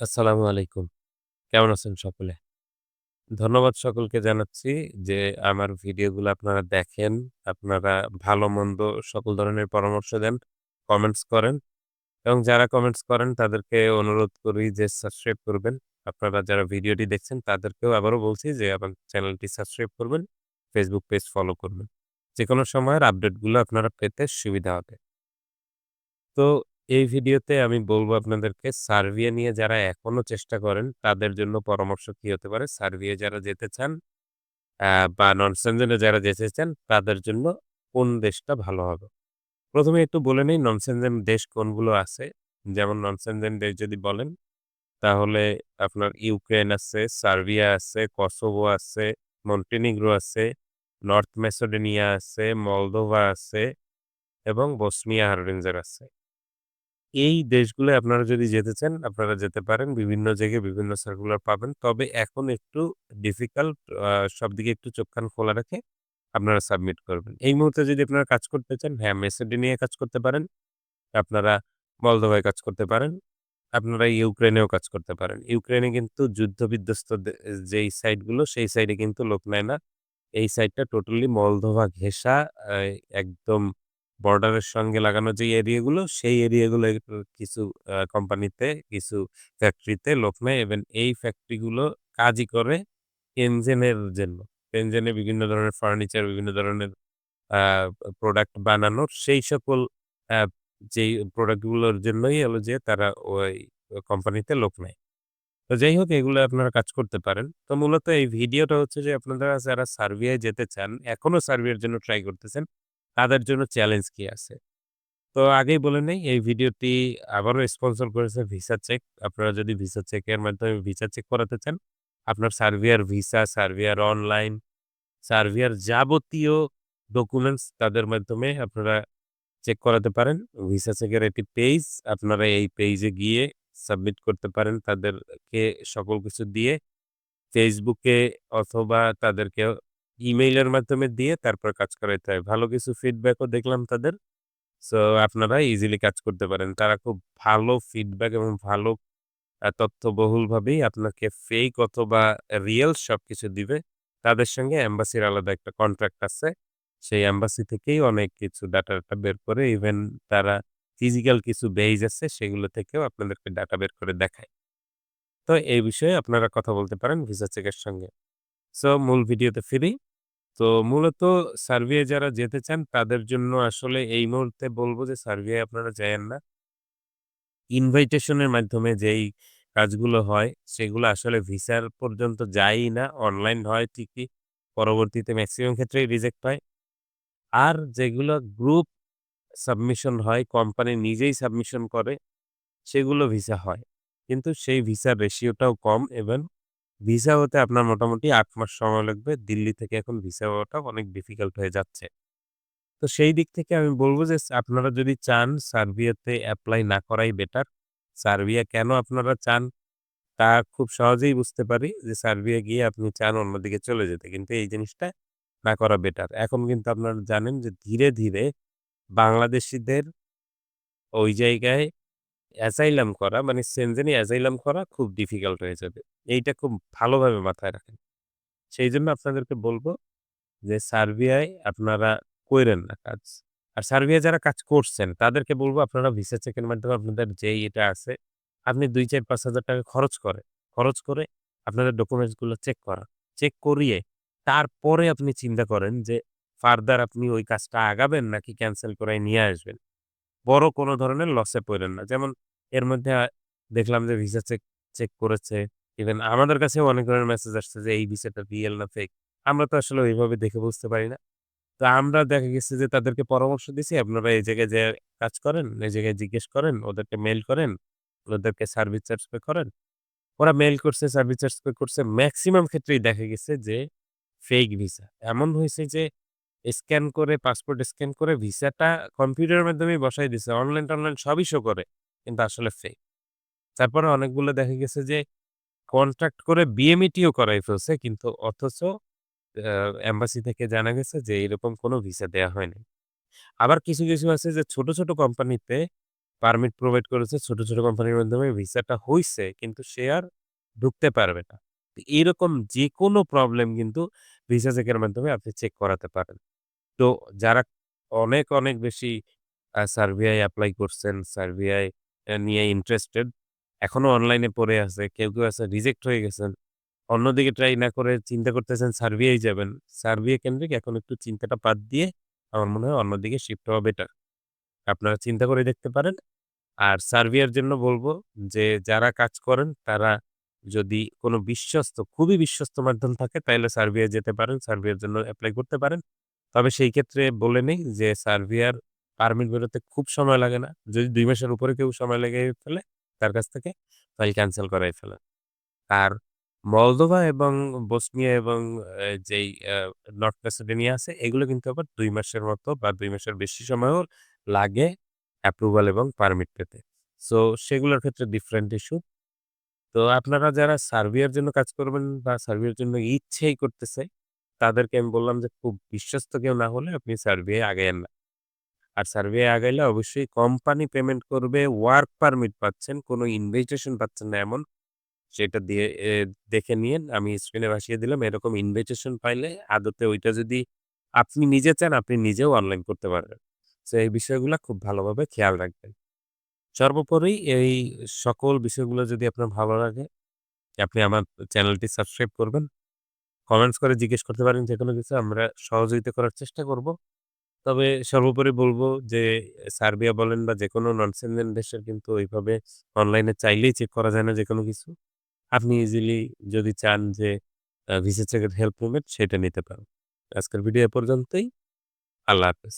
আসসালামু আলাইকুম। কেমন আছেন সকলে? ধন্যবাদ সকলকে জানাচ্ছি যে আমার ভিডিওগুলো আপনারা দেখেন, আপনারা ভালো-মন্দ সকল ধরনের পরামর্শ দেন, কমেন্টস করেন এবং যারা কমেন্টস করেন তাদেরকে অনুরোধ করি যে সাবস্ক্রাইব করবেন। আপনারা যারা ভিডিওটি দেখছেন তাদেরকেও আবারও বলছি যে আমার চ্যানেলটি সাবস্ক্রাইব করবেন, ফেসবুক পেজ ফলো করবেন। যেকোনো সময়ের আপডেটগুলো আপনারা পেতে সুবিধা হবে। তো এই ভিডিওতে আমি বলব আপনাদেরকে সার্বিয়া নিয়ে যারা এখনও চেষ্টা করেন তাদের জন্য পরামর্শ কি হতে পারে? সার্বিয়া যারা যেতে চান বা নন সেনজেনে যারা যেতে চান তাদের জন্য কোন দেশটা ভালো হবে? প্রথমে একটু বলে নেই নন সেনজেন দেশ কোনগুলো আছে। যেমন নন সেনজেন দেশ যদি বলেন তাহলে আপনার ইউক্রেন আছে, সার্বিয়া আছে, কসোভো আছে, মন্টিনিগ্রো আছে, নর্থ মেসোডেনিয়া আছে, মলদোভা আছে এবং বসনিয়া হার্জেগোভিনা আছে। এই দেশগুলো আপনারা যদি যেতে চান, আপনারা যেতে পারেন। বিভিন্ন জায়গায় বিভিন্ন সার্কুলার পাবেন। তবে এখন একটু ডিফিকাল্ট সব দিকে একটু চোখ কান খোলা রাখে আপনারা সাবমিট করবেন। এই মুহূর্তে যদি আপনারা কাজ করতে চান, হ্যাঁ, মেসেডোনিয়ায় কাজ করতে পারেন। আপনারা মলদোভায় কাজ করতে পারেন। আপনারা ইউক্রেনেও কাজ করতে পারেন। ইউক্রেনে কিন্তু যুদ্ধ-বিধ্বস্ত দে যেই সাইটগুলো, সেই সাইডে কিন্তু লোক নেয় না। এই সাইডটা টোটালি মলদোভা ঘেঁষা একদম বর্ডারের সঙ্গে লাগানো যে এরিয়াগুলো, সেই এরিয়াগুলো কিছু কোম্পানিতে, কিছু ফ্যাক্টরিতে লোক নেয় এবং এই ফ্যাক্টরিগুলো কাজই করে এনজেনের জন্য। এনজেনে বিভিন্ন ধরনের ফার্নিচার, বিভিন্ন ধরনের প্রোডাক্ট বানানোর সেই সকল যেই প্রোডাক্টগুলোর জন্যই হলো যে তারা ওই কোম্পানিতে লোক নেয়। তো যাই হোক এগুলো আপনারা কাজ করতে পারেন। তো মূলত এই ভিডিওটা হচ্ছে যে আপনারা যারা সার্ভিয়ায় যেতে চান, এখনও সার্বিয়ার জন্য ট্রাই করতেছেন, তাদের জন্য চ্যালেঞ্জ কি আছে? তো আগেই বলে নেই এই ভিডিওটি আবারও স্পন্সর করেছে ভিসা চেক। আপনারা যদি ভিসা চেকের মাধ্যমে ভিসা চেক করাতে চান, আপনার সার্বিয়ার ভিসা, সার্ভিয়ার অনলাইন, সার্ভিয়ার যাবতীয় ডকুমেন্টস তাদের মাধ্যমে আপনারা চেক করাতে পারেন। ভিসা চেকের একটি পেজ, আপনারা এই পেজে গিয়ে সাবমিট করতে পারেন তাদেরকে সকল কিছু দিয়ে। ফেসবুকে অথবা তাদেরকে ইমেইলের মাধ্যমে দিয়ে তারপর কাজ করাইতে হয়। ভালো কিছু ফিডব্যাকও দেখলাম তাদের। সো আপনারা ইজিলি কাজ করতে পারেন। তারা খুব ভালো ফিডব্যাক এবং ভালো তথ্যবহুলভাবেই আপনাকে ফেক অথবা রিয়াল সবকিছু দিবে। তাদের সঙ্গে অ্যাম্বাসির আলাদা একটা কন্ট্রাক্ট আছে। সেই অ্যাম্বাসি থেকেই অনেক কিছু ডাটা-টাটা বের করে ইভেন তারা ফিজিক্যাল কিছু বেইজ আছে, সেগুলো থেকেও আপনাদেরকে ডাটা বের করে দেখায়। তো, এই বিষয়ে আপনারা কথা বলতে পারেন ভিসা চেকের সঙ্গে। সো মূল ভিডিওতে ফিরি। তো মূলত সার্বিয়ায় যারা যেতে চান তাদের জন্য আসলে এই মুহূর্তে বলব যে সার্বিয়ায় আপনারা যায়েন না। ইনভাইটেশনের মাধ্যমে যেই কাজগুলো হয় সেগুলো আসলে ভিসার পর্যন্ত যায়ই না। অনলাইন হয় ঠিকই। পরবর্তীতে ম্যাক্সিমাম ক্ষেত্রেই রিজেক্ট হয়। আর যেগুলো গ্রুপ সাবমিশন হয়, কোম্পানি নিজেই সাবমিশন করে, সেগুলো ভিসা হয়। কিন্তু সেই ভিসার রেশিওটাও কম এবং ভিসা হতে আপনার মোটামুটি ৮ মাস সময় লাগবে। দিল্লি থেকে এখন ভিসা হওয়াটা অনেক ডিফিকাল্ট হয়ে যাচ্ছে। তো সেই দিক থেকে আমি বলব যে আপনারা যদি চান সার্বিয়াতে এপ্লাই না করাই বেটার। সার্বিয়া কেন আপনারা চান তা খুব সহজেই বুঝতে পারি যে সার্বিয়া গিয়ে আপনি চান অন্যদিকে চলে যেতে। কিন্তু এই জিনিসটা না করা বেটার। এখন কিন্তু আপনারা জানেন যে ধীরে, ধীরে বাংলাদেশিদের ওই জায়গায় অ্যাসাইলাম করা মানে সেনজেনে অ্যাসাইলাম করা খুব ডিফিকাল্ট হয়ে যাবে। এইটা খুব ভালোভাবে মাথায় রাখেন। সেইজন্য আপনাদেরকে বলব যে সার্বিয়ায় আপনারা কইরেন না কাজ। আর সার্বিয়ায় যারা কাজ করছেন তাদেরকে বলব আপনারা ভিসা চেকের মাধ্যমে আপনাদের যেই এটা আছে, আপনি ২, ৪, ৫,০০০ টাকা খরচ করে খরচ করে আপনাদের ডকুমেন্টসগুলো চেক করান। চেক করিয়ে তারপরে আপনি চিন্তা করেন যে ফার্দার আপনি ওই কাজটা আগাবেন নাকি ক্যানসেল করায় নিয়ে আসবেন। বড় কোনো ধরনের লসে পইড়েন না। যেমন এর মধ্যে দেখলাম যে ভিসা চেক চেক করেছে। ইভেন আমাদের কাছেও অনেক ধরনের মেসেজ আসছে যে এই ভিসাটা রিয়াল না ফেক। আমরা তো আসলে ওইভাবে দেখে বুঝতে পারি না। তো আমরা দেখা গেছে যে তাদেরকে পরামর্শ দিছি, আপনারা এই জায়গায় যেয়ে কাজ করেন, এই জায়গায় জিজ্ঞেস করেন, ওদেরকে মেইল করেন, ওদেরকে সার্ভিস চার্জ পে করেন। ওরা মেইল করছে, সার্ভিস চার্জ পে করছে। মেক্সিমাম ক্ষেত্রেই দেখা গেছে যে ফেক ভিসা। এমন হইছে যে স্ক্যান করে পাসপোর্ট স্ক্যান করে ভিসাটা কম্পিউটারের মাধ্যমেই বসায় দিছে। অনলাইন-টনলাইন সবই শো করে। কিন্তু আসলে ফেক। তারপরে অনেকগুলো দেখা গেছে যে কন্ট্রাক্ট করে বিএমইটিও করাই ফেলছে। কিন্তু অথচ এম্বাসি থেকে জানা গেছে যে এরকম কোনো ভিসা দেয়া হয় নাই। আবার কিছু, কিছু আছে যে ছোট, ছোট কোম্পানিতে পারমিট প্রোভাইড করেছে ছোট, ছোট কোম্পানির মাধ্যমে ভিসাটা হইছে কিন্তু সে আর ঢুকতে পারবে না। এরকম যেকোনো প্রবলেম কিন্তু ভিসা চেকের মাধ্যমে আপনি চেক করাতে পারেন। তো যারা অনেক, অনেক বেশি আ সার্বিয়ায় এপ্লাই করছেন, সার্বিয়ায় এ নিয়ে ইন্টারেস্টেড, এখনও অনলাইনে পড়ে আছে। কেউ, কেউ আছে রিজেক্ট হয়ে গেছেন। অন্যদিকে ট্রাই না করে চিন্তা করতেছেন সার্বিয়ায় যাবেন। সার্বিয়া কেন্দ্রিক এখন একটু চিন্তাটা বাদ দিয়ে আমার মনে হয় অন্যদিকে শিফট হওয়া বেটার। আপনারা চিন্তা করে দেখতে পারেন। আর সার্বিয়ার জন্য বলব যে যারা কাজ করেন তারা যদি কোনো বিশ্বস্ত, খুবই বিশ্বস্ত মাধ্যম থাকে তাইলে সার্বিয়ায় যেতে পারেন। সার্বিয়ার জন্য অ্যাপ্লাই করতে পারেন। তবে সেই ক্ষেত্রে বলে নেই যে সার্বিয়ার পারমিট বেরোতে খুব সময় লাগে না। যদি দুই মাসের উপরে কেউ সময় লেগে ফেলে তার কাছ থেকে ফাইল ক্যান্সেল করাই ফেলেন। আর মলদোভা এবং বসনিয়া এবং যেই নর্থ ম্যাসেডোনিয়া আছে এগুলো কিন্তু আবার দুই মাসের মতো বা দুই মাসের বেশি সময়ও লাগে অ্যাপ্রুভাল এবং পারমিট পেতে। সো সেগুলোর ক্ষেত্রে ডিফারেন্ট ইস্যু। তো আপনারা যারা সার্বিয়ার জন্য কাজ করবেন বা সার্বিয়ার জন্য ইচ্ছেই করতেছে, তাদেরকে আমি বললাম যে খুব বিশ্বস্ত কেউ না হলে আপনি সার্বিয়ায় আগাইয়েন না। আর সার্বিয়ায় আগাইলে অবশ্যই কোম্পানি পেমেন্ট করবে, ওয়ার্ক পারমিট পাচ্ছেন, কোনো ইনভিটেশন পাচ্ছেন না এমন। সেটা দিয়ে দেখে নিয়েন। আমি স্ক্রিনে ভাসিয়ে দিলাম। এরকম ইনভিটেশন পাইলে আদতে ওইটা যদি আপনি নিজে চান, আপনি নিজেও অনলাইন করতে পারবেন। সো এই বিষয়গুলো খুব ভালোভাবে খেয়াল রাখবেন। সর্বোপরি এই সকল বিষয়গুলো যদি আপনার ভালো লাগে, আপনি আমার চ্যানেলটি সাবস্ক্রাইব করবেন। কমেন্টস করে জিজ্ঞেস করতে পারেন যেকোনো কিছু আমরা সহযোগিতা করার চেষ্টা করব। তবে সর্বোপরি বলব যে, সার্বিয়া বলেন বা যে কোনো নন সেনজেন দেশের কিন্তু ওইভাবে অনলাইনে চাইলেই চেক করা যায় না যে কোনো কিছু। আপনি ইজিলি যদি চান যে ভিসা চেকের হেল্প নেবেন, সেটা নিতে পারেন। আজকের ভিডিও পর্যন্তই। আল্লাহ হাফেজ।